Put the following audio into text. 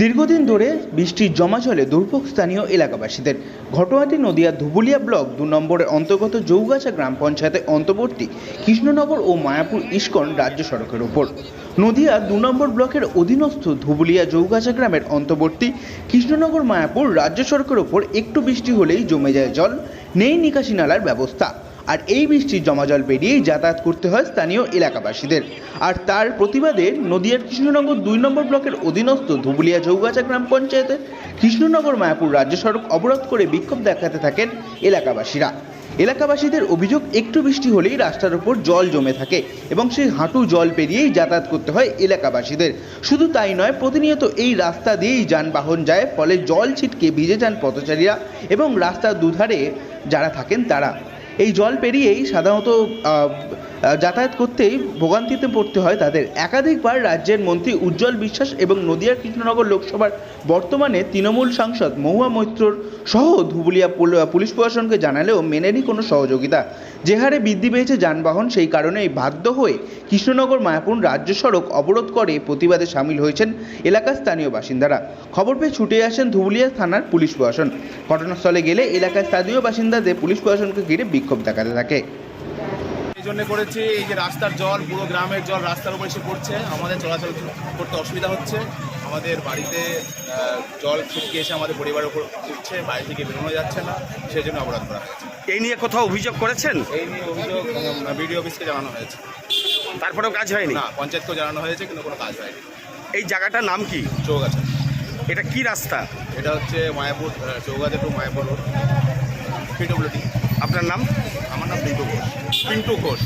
দীর্ঘদিন ধরে বৃষ্টির জমা জলে দুর্ভোগ স্থানীয় এলাকাবাসীদের। ঘটনাটি নদিয়ার ধুবুলিয়া ব্লক দু নম্বরের অন্তর্গত জৌগাছা গ্রাম পঞ্চায়েতের অন্তর্বর্তী কৃষ্ণনগর ও মায়াপুর ইস্কন রাজ্য সড়কের ওপর নদিয়া দু নম্বর ব্লকের অধীনস্থ ধুবুলিয়া জৌগাছা গ্রামের অন্তর্বর্তী কৃষ্ণনগর মায়াপুর রাজ্য সড়কের ওপর একটু বৃষ্টি হলেই জমে যায় জল, নেই নিকাশি নালার ব্যবস্থা। আর এই বৃষ্টির জমা জল পেরিয়েই যাতায়াত করতে হয় স্থানীয় এলাকাবাসীদের। আর তার প্রতিবাদে নদিয়ার কৃষ্ণনগর দুই নম্বর ব্লকের অধীনস্থ ধুবুলিয়া চৌগাছা গ্রাম পঞ্চায়েতের কৃষ্ণনগর, মায়াপুর রাজ্য সড়ক অবরোধ করে বিক্ষোভ দেখাতে থাকেন এলাকাবাসীরা। এলাকাবাসীদের অভিযোগ, একটু বৃষ্টি হলেই রাস্তার উপর জল জমে থাকে এবং সেই হাঁটু জল পেরিয়েই যাতায়াত করতে হয় এলাকাবাসীদের। শুধু তাই নয়, প্রতিনিয়ত এই রাস্তা দিয়েই যানবাহন যায়, ফলে জল ছিটকে ভিজে যান পথচারীরা এবং রাস্তার দুধারে যারা থাকেন তারা। এই জল পেরিয়েই সাধারণত যাতায়াত করতেই ভোগান্তিতে পড়তে হয় তাদের। একাধিকবার রাজ্যের মন্ত্রী উজ্জ্বল বিশ্বাস এবং নদিয়ার কৃষ্ণনগর লোকসভার বর্তমানে তৃণমূল সাংসদ মহুয়া মৈত্রর সহ ধুবুলিয়া পুল- পুলিশ প্রশাসনকে জানালেও মেনেনি কোনো সহযোগিতা। যে হারে বৃদ্ধি পেয়েছে যানবাহন, সেই কারণেই বাধ্য হয়ে কৃষ্ণনগর, মায়াপুর রাজ্য সড়ক অবরোধ করে প্রতিবাদে সামিল হয়েছেন এলাকার স্থানীয় বাসিন্দারা। খবর পেয়ে ছুটে আসেন ধুবুলিয়া থানার পুলিশ প্রশাসন। ঘটনাস্থলে গেলে এলাকার স্থানীয় বাসিন্দাদের পুলিশ প্রশাসনকে ঘিরে বিক্ষোভ দেখাতে থাকে। জন্য করেছি এই যে রাস্তার জল পুরো গ্রামের জল রাস্তার উপর এসে পড়ছে। আমাদের চলাচল করতে অসুবিধা হচ্ছে। আমাদের বাড়িতে জল ছিটকে এসে আমাদের পরিবারের উপর উঠছে বাড়ি থেকে বেরোনো যাচ্ছে না সেই জন্য অবরোধ করা হয়েছে এই নিয়ে কোথাও অভিযোগ করেছেন? এই নিয়ে অভিযোগ বিডিও অফিসকে জানানো হয়েছে। তারপরেও কাজ হয়নি? না পঞ্চায়েতকেও জানানো হয়েছে কিন্তু কোনো কাজ হয়নি। এই জায়গাটার নাম কি? চৌক আছে এটা কি রাস্তা? এটা হচ্ছে Mayapur Chougachha to Mayapur road PWD আপনার নাম? আমার নাম পিন্টু ঘোষ। পিন্টু ঘোষ।